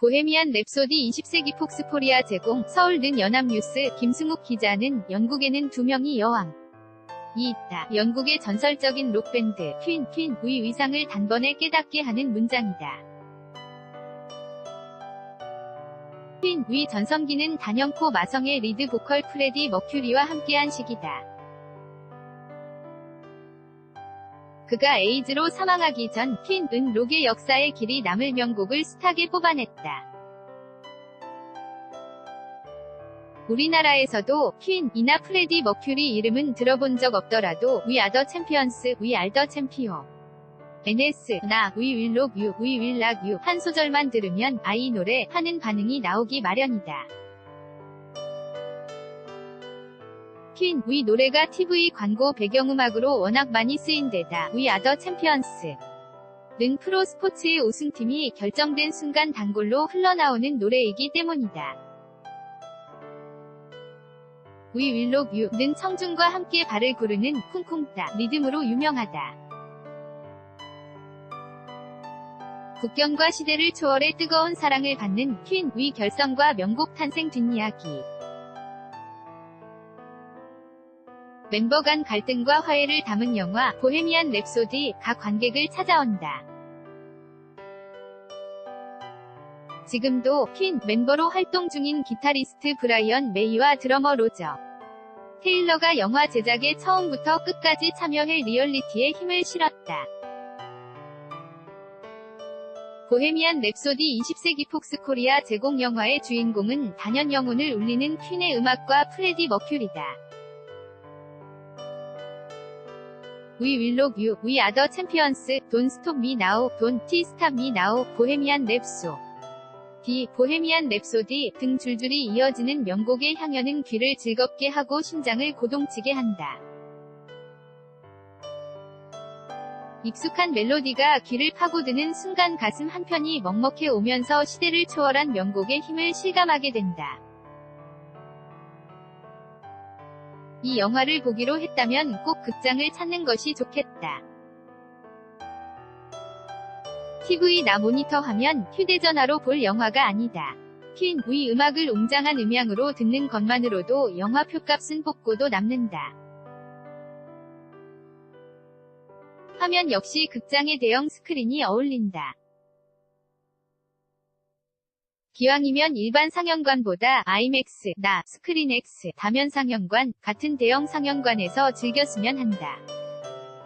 보헤미안 랩소디 20세기 폭스코리아 제공 서울 는 연합뉴스 김승욱 기자는 영국에는 두 명의 여왕 이 있다. 영국의 전설적인 록밴드 퀸, 퀸의 위상을 단번에 깨닫게 하는 문장이다. 퀸의 전성기는 단연코 마성의 리드 보컬 프레디 머큐리와 함께한 시기다. 그가 에이즈로 사망하기 전 퀸은 록의 역사에 길이 남을 명곡을 숱하게 뽑아냈다. 우리나라에서도 퀸이나 프레디 머큐리 이름은 들어본 적 없더라도 위 아더 챔피언스, 위 알더 챔피어. NS, 나, 위 윌록 유, 위 윌락 유, 한 소절만 들으면 아이 노래 하는 반응이 나오기 마련이다. 퀸, 위 노래가 TV 광고 배경음악으로 워낙 많이 쓰인 데다 위 아더 챔피언스. 는 프로 스포츠의 우승팀이 결정된 순간 단골로 흘러나오는 노래이기 때문이다. 위 윌록 유는 청중과 함께 발을 구르는 쿵쿵따 리듬으로 유명하다. 국경과 시대를 초월해 뜨거운 사랑을 받는 퀸 위 결성과 명곡 탄생 뒷이야기. 멤버 간 갈등과 화해를 담은 영화 보헤미안 랩소디 각 관객을 찾아온다. 지금도 퀸 멤버로 활동 중인 기타리스트 브라이언 메이와 드러머 로저 테일러가 영화 제작에 처음부터 끝까지 참여해 리얼리티에 힘을 실었다. 보헤미안 랩소디 20세기 폭스코리아 제공 영화의 주인공은 단연 영혼을 울리는 퀸의 음악과 프레디 머큐리다. Love you, we are the champions, don't stop me now, don't stop me now, 보헤미안 랩소. D. 보헤미안 랩소디 등 줄줄이 이어지는 명곡의 향연은 귀를 즐겁게 하고 심장을 고동치게 한다. 익숙한 멜로디가 귀를 파고드는 순간 가슴 한편이 먹먹해 오면서 시대를 초월한 명곡의 힘을 실감하게 된다. 이 영화를 보기로 했다면 꼭 극장을 찾는 것이 좋겠다. TV 나 모니터 하면 휴대전화로 볼 영화가 아니다. 퀸, 위 음악을 웅장한 음향으로 듣는 것만으로도 영화 표값은 뽑고도 남는다. 화면 역시 극장의 대형 스크린이 어울린다. 기왕이면 일반 상영관보다 아이맥스, 나, 스크린X, 다면 상영관, 같은 대형 상영관에서 즐겼으면 한다.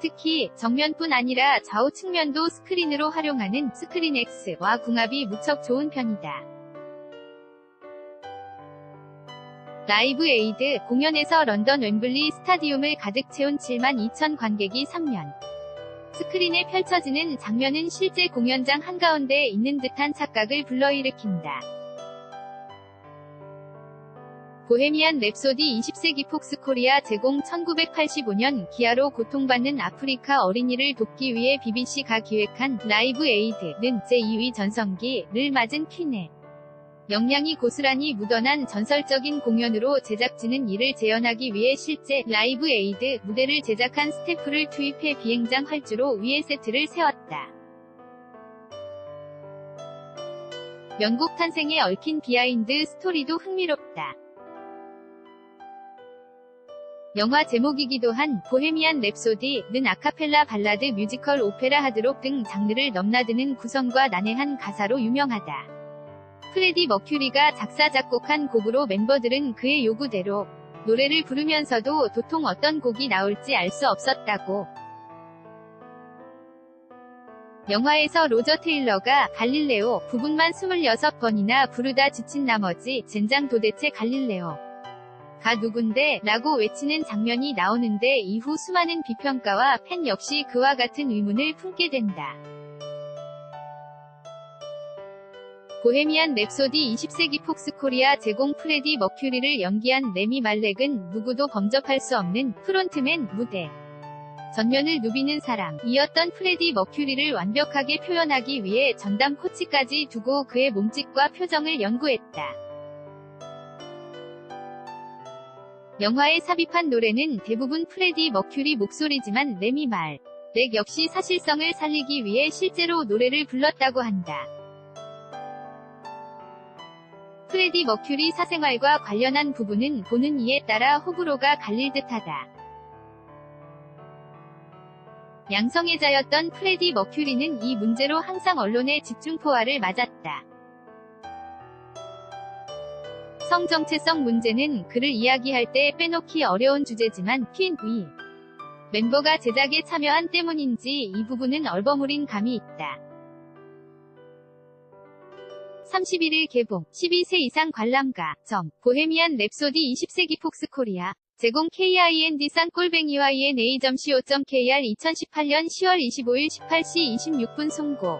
특히 정면뿐 아니라 좌우 측면도 스크린으로 활용하는 스크린X와 궁합이 무척 좋은 편이다. 라이브 에이드 공연에서 런던 웸블리 스타디움을 가득 채운 7만 2천 관객이 3년. 스크린에 펼쳐지는 장면은 실제 공연장 한가운데에 있는 듯한 착각을 불러일으킨다. 보헤미안 랩소디 20세기 폭스코리아 제공 1985년 기아로 고통받는 아프리카 어린이를 돕기 위해 BBC가 기획한 라이브 에이드는 제2위 전성기를 맞은 퀸의 역량이 고스란히 묻어난 전설적인 공연으로 제작진은 이를 재현하기 위해 실제 라이브 에이드 무대를 제작한 스태프를 투입해 비행장 활주로 위에 세트를 세웠다. 명곡 탄생에 얽힌 비하인드 스토리도 흥미롭다. 영화 제목이기도 한 보헤미안 랩소디는 아카펠라 발라드 뮤지컬 오페라 하드록 등 장르를 넘나드는 구성과 난해한 가사로 유명하다. 프레디 머큐리가 작사 작곡한 곡으로 멤버들은 그의 요구대로 노래를 부르면서도 도통 어떤 곡이 나올지 알 수 없었다고. 영화에서 로저 테일러가 갈릴레오 부분만 26번이나 부르다 지친 나머지 젠장 도대체 갈릴레오 가 누군데? 라고 외치는 장면이 나오는데 이후 수많은 비평가와 팬 역시 그와 같은 의문을 품게 된다. 보헤미안 랩소디 20세기 폭스코리아 제공 프레디 머큐리를 연기한 레미 말렉은 누구도 범접할 수 없는 프론트맨 무대. 전면을 누비는 사람, 이었던 프레디 머큐리를 완벽하게 표현하기 위해 전담 코치까지 두고 그의 몸짓과 표정을 연구했다. 영화에 삽입한 노래는 대부분 프레디 머큐리 목소리지만 레미 말, 렉 역시 사실성을 살리기 위해 실제로 노래를 불렀다고 한다. 프레디 머큐리 사생활과 관련한 부분은 보는 이에 따라 호불호가 갈릴 듯하다. 양성애자였던 프레디 머큐리는 이 문제로 항상 언론의 집중포화를 맞았다. 성정체성 문제는 그를 이야기할 때 빼놓기 어려운 주제지만 퀸 위. 멤버가 제작에 참여한 때문인지 이 부분은 얼버무린 감이 있다. 31일 개봉 12세 이상 관람가 점 보헤미안 랩소디 20세기 폭스 코리아 제공 KIND 쌍꼴뱅이와 ENA.co.kr 2018년 10월 25일 18시 26분 송고